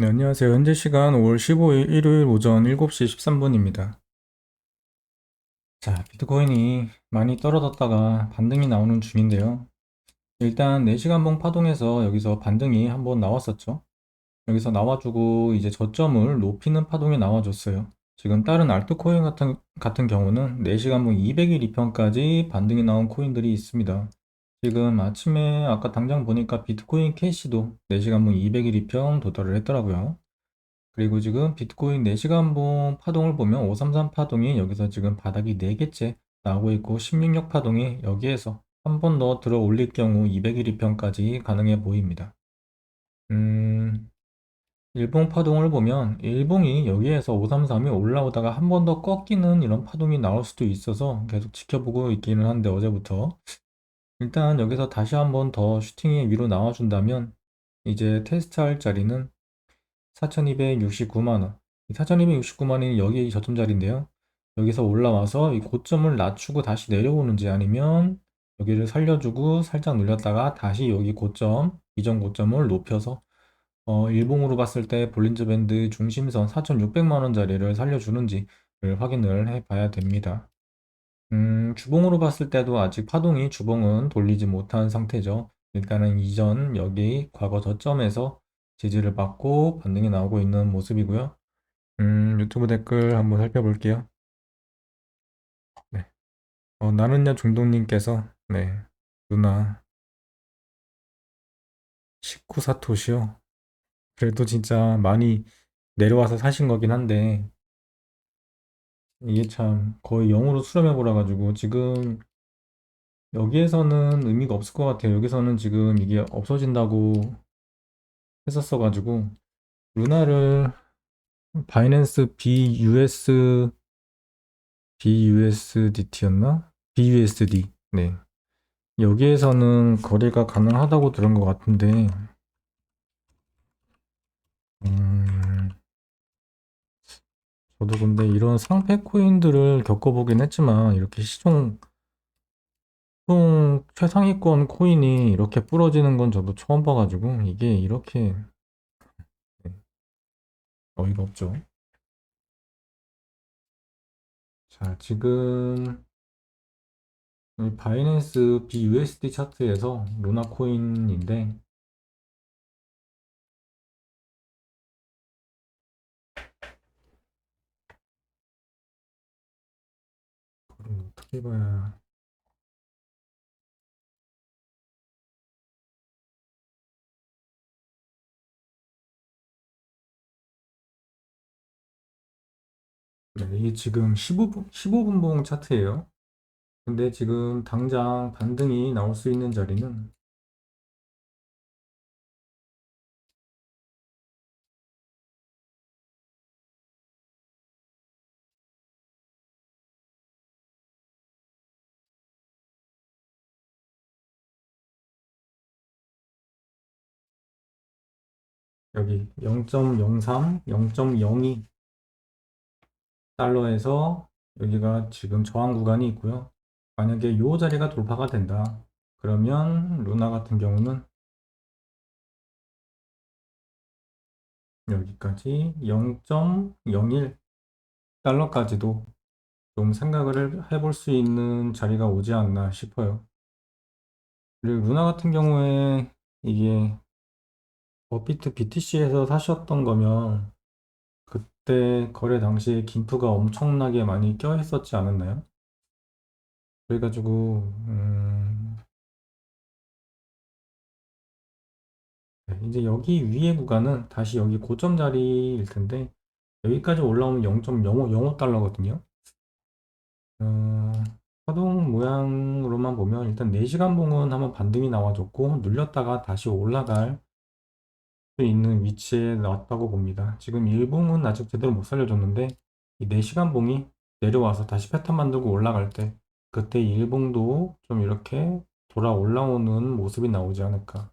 네, 안녕하세요. 현재 시간 5월 15일 일요일 오전 7시 13분입니다. 자, 비트코인이 많이 떨어졌다가 반등이 나오는 중인데요. 일단 4시간봉 파동에서 여기서 반등이 한번 나왔었죠. 여기서 나와주고 이제 저점을 높이는 파동이 나와줬어요. 지금 다른 알트코인 같은, 같은 경우는 4시간봉 200일 이평까지 반등이 나온 코인들이 있습니다. 지금 아침에 아까 당장 보니까 비트코인 캐시도 4시간 봉 200일 이평 도달을 했더라고요. 그리고 지금 비트코인 4시간 봉 파동을 보면 533 파동이 여기서 지금 바닥이 4개째 나오고 있고 16력 파동이 여기에서 한 번 더 들어 올릴 경우 200일 이평까지 가능해 보입니다. 음, 일봉 파동을 보면 일봉이 여기에서 533이 올라오다가 한 번 더 꺾이는 이런 파동이 나올 수도 있어서 계속 지켜보고 있기는 한데 어제부터 일단 여기서 다시 한번 더 슈팅이 위로 나와준다면 이제 테스트할 자리는 4,269만원. 4,269만원이 여기 저점 자리인데요. 여기서 올라와서 이 고점을 낮추고 다시 내려오는지 아니면 여기를 살려주고 살짝 눌렸다가 다시 여기 고점, 이전 고점을 높여서 어, 일봉으로 봤을 때 볼린저 밴드 중심선 4,600만원 자리를 살려주는지를 확인을 해 봐야 됩니다. 음, 주봉으로 봤을 때도 아직 파동이 주봉은 돌리지 못한 상태죠. 일단은 이전 여기 과거 저점에서 지지를 받고 반등이 나오고 있는 모습이고요. 음, 유튜브 댓글 한번 살펴볼게요. 네. 어, 나는야 중동님께서 네, 누나 19사토시요. 그래도 진짜 많이 내려와서 사신 거긴 한데 이게 참 거의 0으로 수렴해 보라 가지고 지금 여기에서는 의미가 없을 것 같아요. 여기서는 지금 이게 없어진다고 했었어 가지고 루나를 바이낸스 BUS BUSDT였나? BUSD. 네. 여기에서는 거래가 가능하다고 들은 것 같은데 음, 저도 근데 이런 상패 코인들을 겪어보긴 했지만 이렇게 시총 총 최상위권 코인이 이렇게 부러지는 건 저도 처음 봐가지고 이게 이렇게 네, 어이가 없죠. 자, 지금 이 바이낸스 BUSD 차트에서 루나 코인인데 봐야 네, 이게 지금 15분, 15분봉 차트예요. 근데 지금 당장 반등이 나올 수 있는 자리는 여기 0.03, 0.02 달러에서 여기가 지금 저항 구간이 있고요. 만약에 이 자리가 돌파가 된다. 그러면 루나 같은 경우는 여기까지 0.01 달러까지도 좀 생각을 해볼 수 있는 자리가 오지 않나 싶어요. 그리고 루나 같은 경우에 이게 버피트 BTC에서 사셨던 거면 그때 거래 당시에 김프가 엄청나게 많이 껴 있었지 않았나요? 그래가지고 음, 네, 이제 여기 위에 구간은 다시 여기 고점 자리일 텐데 여기까지 올라오면 0.0505달러거든요. 어, 파동 모양으로만 보면 일단 4시간 봉은 한번 반등이 나와줬고 눌렸다가 다시 올라갈 수 있는 위치에 나왔다고 봅니다. 지금 1봉은 아직 제대로 못 살려줬는데 이 4시간 봉이 내려와서 다시 패턴 만들고 올라갈 때 그때 1봉도 좀 이렇게 돌아 올라오는 모습이 나오지 않을까.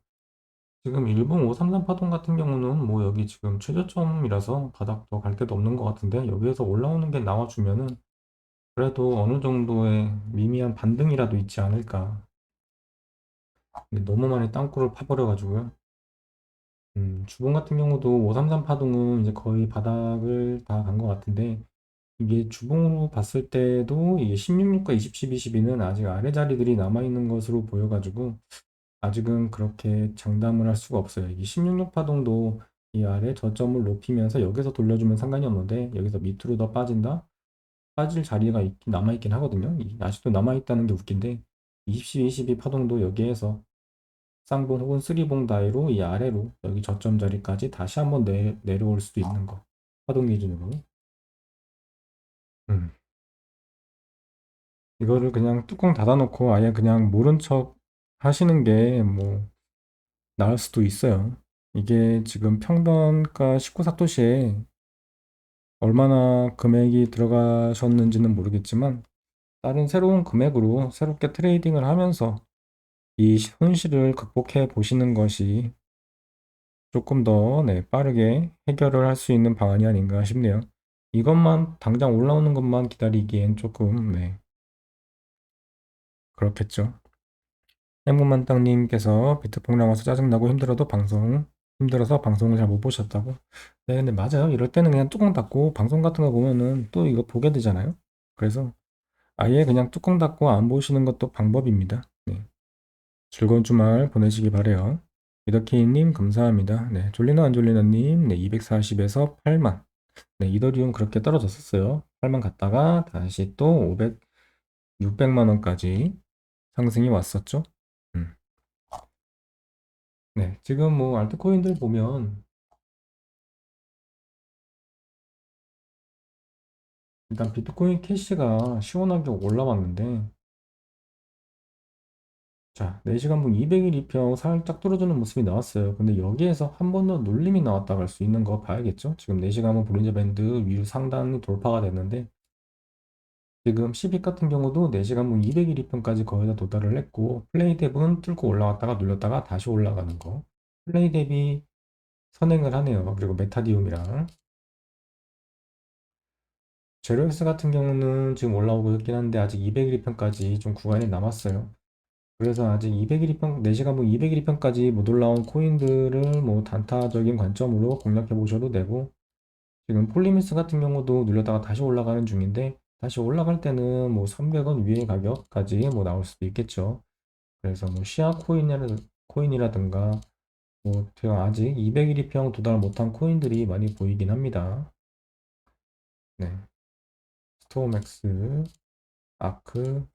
지금 일봉 533 파동 같은 경우는 뭐 여기 지금 최저점이라서 바닥도 갈 데도 없는 것 같은데 여기에서 올라오는 게 나와주면은 그래도 어느 정도의 미미한 반등이라도 있지 않을까. 너무 많이 땅굴을 파버려가지고요. 음, 주봉 같은 경우도 533 파동은 이제 거의 바닥을 다 간 것 같은데 이게 주봉으로 봤을 때도 이게 16과 20, 12, 12는 아직 아래 자리들이 남아 있는 것으로 보여가지고 아직은 그렇게 장담을 할 수가 없어요. 이 16육 파동도 이 아래 저점을 높이면서 여기서 돌려주면 상관이 없는데 여기서 밑으로 더 빠진다? 빠질 자리가 있긴 남아있긴 하거든요. 이- 아직도 남아있다는 게 웃긴데 20, 22 파동도 여기에서 쌍봉 혹은 쓰리봉 다이로 이 아래로 여기 저점 자리까지 다시 한번 내, 내려올 수도 있는 거. 파동 기준으로. 음. 이거를 그냥 뚜껑 닫아놓고 아예 그냥 모른 척 하시는 게 뭐 나을 수도 있어요. 이게 지금 평던가 19사토시에 얼마나 금액이 들어가셨는지는 모르겠지만 다른 새로운 금액으로 새롭게 트레이딩을 하면서 이 손실을 극복해 보시는 것이 조금 더 네, 빠르게 해결을 할 수 있는 방안이 아닌가 싶네요. 이것만 당장 올라오는 것만 기다리기엔 조금 네, 그렇겠죠. 행복만땅님께서 비트폭 나와서 짜증나고 힘들어도 방송 힘들어서 방송을 잘 못 보셨다고. 네, 근데 맞아요. 이럴 때는 그냥 뚜껑 닫고 방송 같은 거 보면은 또 이거 보게 되잖아요. 그래서 아예 그냥 뚜껑 닫고 안 보시는 것도 방법입니다. 네. 즐거운 주말 보내시기 바래요. 이더키님 감사합니다. 네, 졸리나 안 졸리나님, 네, 240에서 8만. 네, 이더리움 그렇게 떨어졌었어요. 8만 갔다가 다시 또 500, 600만 원까지 상승이 왔었죠. 음. 네, 지금 뭐 알트코인들 보면 일단 비트코인 캐시가 시원하게 올라왔는데 자, 4시간 분 200일 이평 살짝 뚫어주는 모습이 나왔어요. 근데 여기에서 한 번 더 눌림이 나왔다 갈 수 있는 거 봐야겠죠? 지금 4시간 분 볼린저 밴드 위로 상단이 돌파가 됐는데 지금 10일 같은 경우도 4시간 분 200일 이평까지 거의 다 도달을 했고 플레이 뎁은 뚫고 올라왔다가 눌렸다가 다시 올라가는 거 플레이 뎁이 선행을 하네요. 그리고 메타디움이랑 제로엑스 같은 경우는 지금 올라오고 있긴 한데 아직 200일 이평까지 좀 구간이 남았어요. 그래서 아직 200일 이평, 4시간 뭐 200일 이평까지 못 올라온 코인들을 뭐 단타적인 관점으로 공략해 보셔도 되고 지금 폴리미스 같은 경우도 눌렸다가 다시 올라가는 중인데 다시 올라갈 때는 뭐 300원 위의 가격까지 뭐 나올 수도 있겠죠. 그래서 뭐 시아 코인이라, 코인이라든가 뭐 제가 아직 200일 이평 도달 못한 코인들이 많이 보이긴 합니다. 네. 스토어맥스, 아크,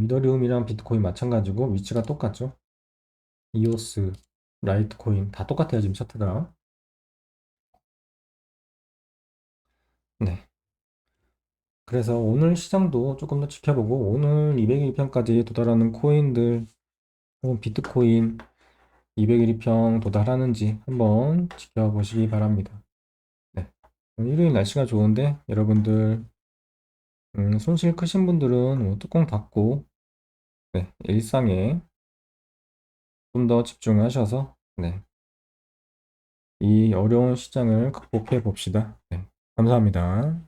이더리움이랑 비트코인 마찬가지고 위치가 똑같죠. 이오스, 라이트코인 다 똑같아요 지금 차트가. 네. 그래서 오늘 시장도 조금 더 지켜보고 오늘 201평까지 도달하는 코인들 혹은 비트코인 201평 도달하는지 한번 지켜보시기 바랍니다. 네. 오늘 일요일 날씨가 좋은데 여러분들 음, 손실 크신 분들은 뭐 뚜껑 닫고 네, 일상에 좀 더 집중하셔서 네, 이 어려운 시장을 극복해 봅시다. 네, 감사합니다.